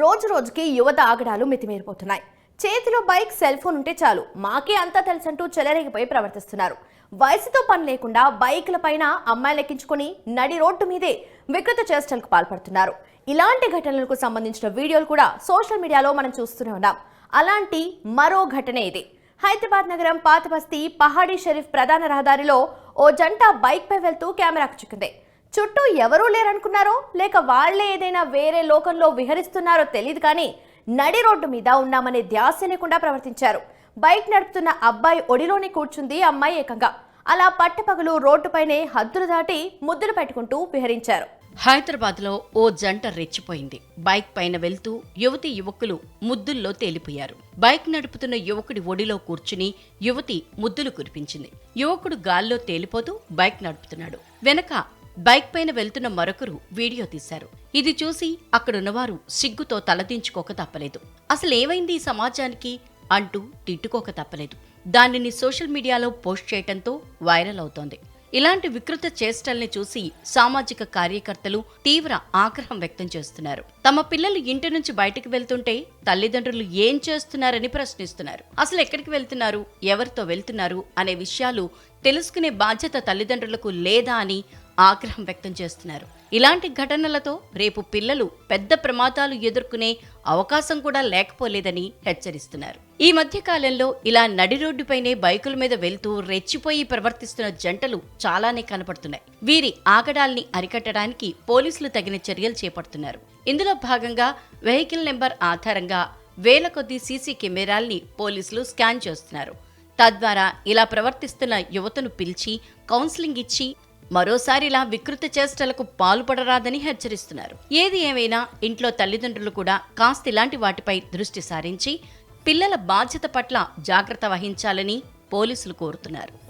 రోజు రోజుకి యువత ఆగడాలు మితిమీరిపోతున్నాయి. చేతిలో బైక్ సెల్ ఫోన్ ఉంటే చాలు. మాకే అంతా తెలుసంటూ చెలరేగిపోయి ప్రవర్తిస్తున్నారు. వయసుతో పని లేకుండా బైకుల పైన అమ్మాయిలు ఎక్కించుకొని నడి రోడ్డు మీదే వికృత చేష్టలకు పాల్పడుతున్నారు. ఇలాంటి ఘటనలకు సంబంధించిన వీడియోలు కూడా సోషల్ మీడియాలో మనం చూస్తూనే ఉన్నాం. అలాంటి మరో ఘటనే ఇది. హైదరాబాద్ నగరం పాతబస్తీ పహాడీ షరీఫ్ ప్రధాన రహదారిలో ఓ జంట బైక్పై వెళ్తూ కెమెరాకు చిక్కింది. చుట్టూ ఎవరూ లేరనుకున్నారో లేక వాళ్ళే ఏదైనా వేరే లోకంలో విహరిస్తున్నారో తెలియదు కానీ నడి రోడ్డు మీద ఉన్నామనే ధ్యాస లేకుండా ప్రవర్తించారు. బైక్ నడుపుతున్న అబ్బాయి ఒడిలోనే కూర్చుంది అమ్మాయి ఏకంగా. అలా పట్టపగలు రోడ్డుపైనే హద్దులు దాటి ముద్దులు పెట్టుకుంటూ విహరించారు. హైదరాబాద్లో ఓ జంట రెచ్చిపోయింది. బైక్ పైన వెళ్తూ యువతి యువకులు ముద్దుల్లో తేలిపోయారు. బైక్ నడుపుతున్న యువకుడి ఒడిలో కూర్చుని యువతి ముద్దులు కురిపించింది. యువకుడు గాల్లో తేలిపోతూ బైక్ నడుపుతున్నాడు. వెనక బైక్ పైన వెళ్తున్న మరొకరు వీడియో తీశారు. ఇది చూసి అక్కడున్నవారు సిగ్గుతో తలదించుకోక తప్పలేదు. అసలు ఏమైంది ఈ సమాజానికి? అంటూ తిట్టుకోక తప్పలేదు. దానిని సోషల్ మీడియాలో పోస్ట్ చేయటంతో వైరల్ అవుతోంది. ఇలాంటి వికృత చేష్టల్ని చూసి సామాజిక కార్యకర్తలు తీవ్ర ఆగ్రహం వ్యక్తం చేస్తున్నారు. తమ పిల్లలు ఇంటి నుంచి బయటకు వెళ్తుంటే తల్లిదండ్రులు ఏం చేస్తున్నారని ప్రశ్నిస్తున్నారు. అసలు ఎక్కడికి వెళ్తున్నారు? ఎవరితో వెళ్తున్నారు? అనే విషయాలు తెలుసుకునే బాధ్యత తల్లిదండ్రులకు లేదా అని ఆగ్రహం వ్యక్తం చేస్తున్నారు. ఇలాంటి ఘటనలతో రేపు పిల్లలు పెద్ద ప్రమాదాలు ఎదుర్కొనే అవకాశం కూడా లేకపోలేదని హెచ్చరిస్తున్నారు. ఈ మధ్య కాలంలో ఇలా నడి రోడ్డుపైనే బైకుల మీద వెళ్తూ రెచ్చిపోయి ప్రవర్తిస్తున్న జంటలు చాలానే కనపడుతున్నాయి. వీరి ఆగడాల్ని అరికట్టడానికి పోలీసులు తగిన చర్యలు చేపడుతున్నారు. ఇందులో భాగంగా వెహికల్ నెంబర్ ఆధారంగా వేల కొద్ది సీసీ కెమెరాల్ని పోలీసులు స్కాన్ చేస్తున్నారు. తద్వారా ఇలా ప్రవర్తిస్తున్న యువతను పిలిచి కౌన్సిలింగ్ ఇచ్చి మరోసారి ఇలా వికృత చేష్టలకు పాల్పడరాదని హెచ్చరిస్తున్నారు. ఏది ఏమైనా ఇంట్లో తల్లిదండ్రులు కూడా కాస్త ఇలాంటి వాటిపై దృష్టి సారించి పిల్లల బాధ్యత పట్ల జాగ్రత్త వహించాలని పోలీసులు కోరుతున్నారు.